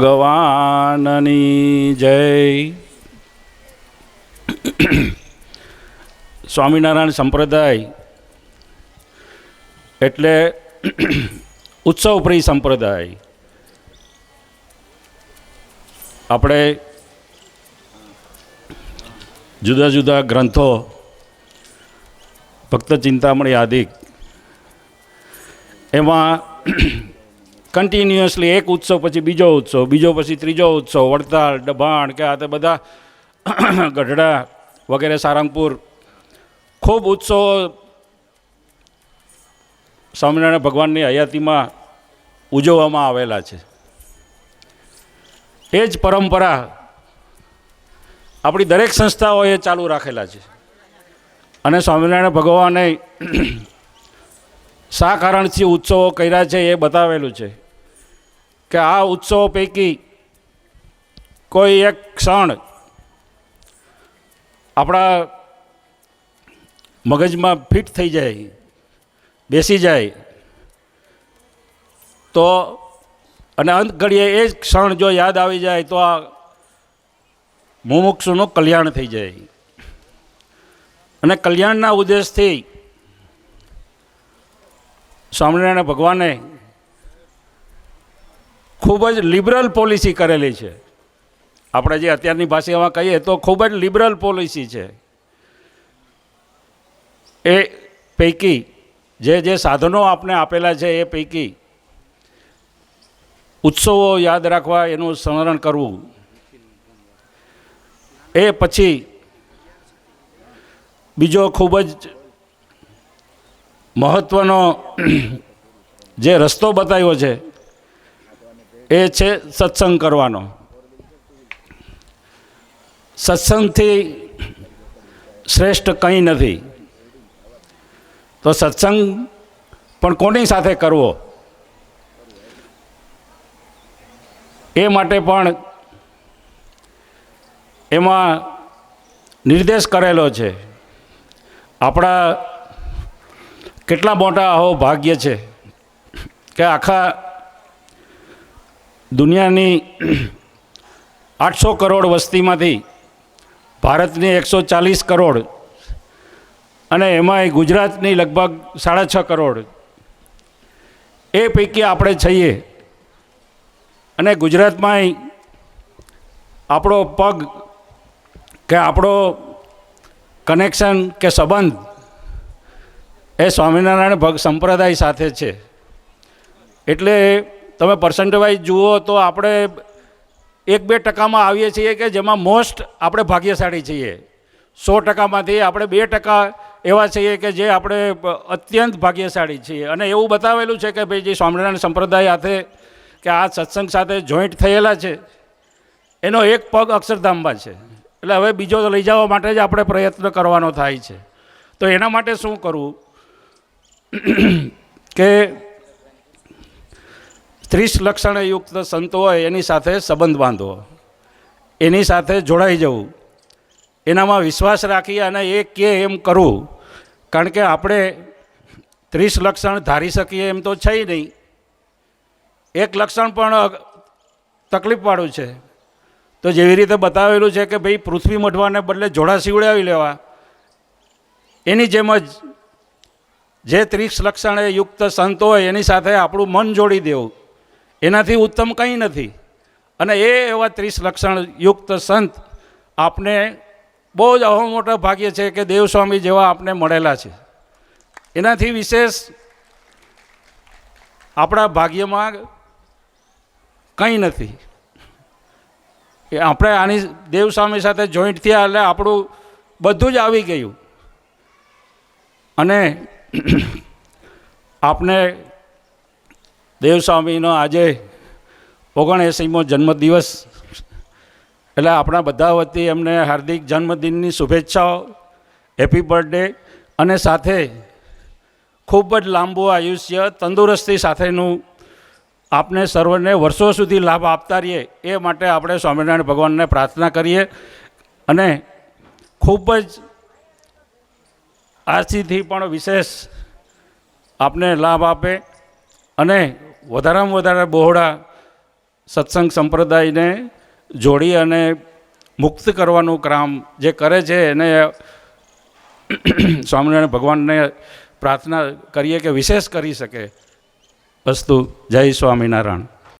ભગવાનની જય. સ્વામિનારાયણ સંપ્રદાય એટલે ઉત્સવપ્રિય સંપ્રદાય. આપણે જુદા જુદા ગ્રંથો, ભક્ત ચિંતામણી આદિક એમાં કન્ટિન્યુઅસલી એક ઉત્સવ પછી બીજો ઉત્સવ, બીજો પછી ત્રીજો ઉત્સવ, વડતાલ ડભાણ કે આ તે બધા ગઢડા વગેરે સારંગપુર. ખૂબ ઉત્સવો સ્વામિનારાયણ ભગવાનની હયાતીમાં ઉજવવામાં આવેલા છે. એ જ પરંપરા આપણી દરેક સંસ્થાઓએ ચાલુ રાખેલા છે. અને સ્વામિનારાયણ ભગવાને શા કારણથી ઉત્સવો કર્યા છે એ બતાવેલું છે. કે આ ઉત્સવો પૈકી કોઈ એક ક્ષણ આપણા મગજમાં ફિટ થઈ જાય, બેસી જાય, તો અને અંત ઘડીએ એ જ ક્ષણ જો યાદ આવી જાય તો આ મુમુક્ષુનું કલ્યાણ થઈ જાય. અને કલ્યાણના ઉદ્દેશથી સ્વામિનારાયણ ભગવાને ખૂબ જ લિબરલ પોલિસી કરેલી છે. આપણે જે અત્યારની ભાષામાં કહીએ તો ખૂબ જ લિબરલ પોલિસી છે. એ પૈકી જે જે સાધનો આપણે આપેલા છે એ પૈકી ઉત્સવો યાદ રાખવા એનું સ્મરણ કરવું. એ પછી બીજો ખૂબ જ મહત્ત્વનો જે રસ્તો બતાવ્યો છે એ છે સત્સંગ કરવાનો. સત્સંગથી શ્રેષ્ઠ કંઈ નથી. તો સત્સંગ પણ કોની સાથે કરવો? એ માટે પણ એમાં નિર્દેશ કરેલો છે. આપણા કેટલા મોટા આવો ભાગ્ય છે કે આખા દુનિયાની આઠસો કરોડ વસ્તીમાંથી ભારતની એકસો ચાલીસ કરોડ અને એમાંય ગુજરાતની લગભગ સાડા છ કરોડ. એ પૈકી આપણે છીએ અને ગુજરાતમાંય આપણો પગ કે આપણો કનેક્શન કે સંબંધ એ સ્વામિનારાયણ ભગ સંપ્રદાય સાથે છે. એટલે તમે પર્સન્ટ વાઇઝ જુઓ તો આપણે એક બે ટકામાં આવીએ છીએ કે જેમાં મોસ્ટ આપણે ભાગ્યશાળી છીએ. સો ટકામાંથી આપણે બે ટકા એવા છીએ કે જે આપણે અત્યંત ભાગ્યશાળી છીએ. અને એવું બતાવેલું છે કે ભાઈ જે સ્વામિનારાયણ સંપ્રદાય સાથે કે આ સત્સંગ સાથે જોઈન્ટ થયેલા છે, એનો એક પગ અક્ષરધામમાં છે. એટલે હવે બીજો લઈ જવા માટે જ આપણે પ્રયત્ન કરવાનો થાય છે. તો એના માટે શું કરવું કે ત્રીસ લક્ષણયુક્ત સંતો હોય, એની સાથે સંબંધ બાંધવો એની સાથે જોડાઈ જવું. એનામાં વિશ્વાસ રાખી અને એ કે એમ કરવું. કારણ કે આપણે ત્રીસ લક્ષણ ધારી શકીએ એમ તો છે નહીં. એક લક્ષણ પણ તકલીફવાળું છે. તો જેવી રીતે બતાવેલું છે કે ભાઈ પૃથ્વી મઢવાને બદલે જોડા સીવડાવી લેવા. એની જેમ જ જે ત્રીસ લક્ષણે યુક્ત સંતો હોય, એની સાથે આપણું મન જોડી દેવું. એનાથી ઉત્તમ કંઈ નથી. અને એ એવા ત્રીસ લક્ષણ યુક્ત સંત આપને બહુ જ અહો મોટા ભાગ્ય છે કે દેવસ્વામી જેવા આપને મળેલા છે. એનાથી વિશેષ આપણા ભાગ્યમાં કંઈ નથી. એ આપણે આની દેવસ્વામી સાથે જોઈન્ટ થયા એટલે આપણું બધું જ આવી ગયું. અને આપને દેવસ્વામીનો આજે ઓગણએંસીમો જન્મદિવસ. એટલે આપણા બધા વતી એમને હાર્દિક જન્મદિનની શુભેચ્છાઓ, હેપી બર્થડે અને સાથે ખૂબ જ લાંબુ આયુષ્ય તંદુરસ્તી સાથેનું આપને સર્વને વર્ષો સુધી લાભ આપતા રહીએ એ માટે આપણે સ્વામિનારાયણ ભગવાનને પ્રાર્થના કરીએ અને ખૂબ જ આરસીથી પણ વિશેષ આપને લાભ આપે અને વધારેમાં વધારે બહોળા સત્સંગ સંપ્રદાયને જોડી અને મુક્ત કરવાનું કામ જે કરે છે, એને સ્વામિનારાયણ ભગવાનને પ્રાર્થના કરીએ કે વિશેષ કરી શકે. વસ્તુ જય સ્વામિનારાયણ.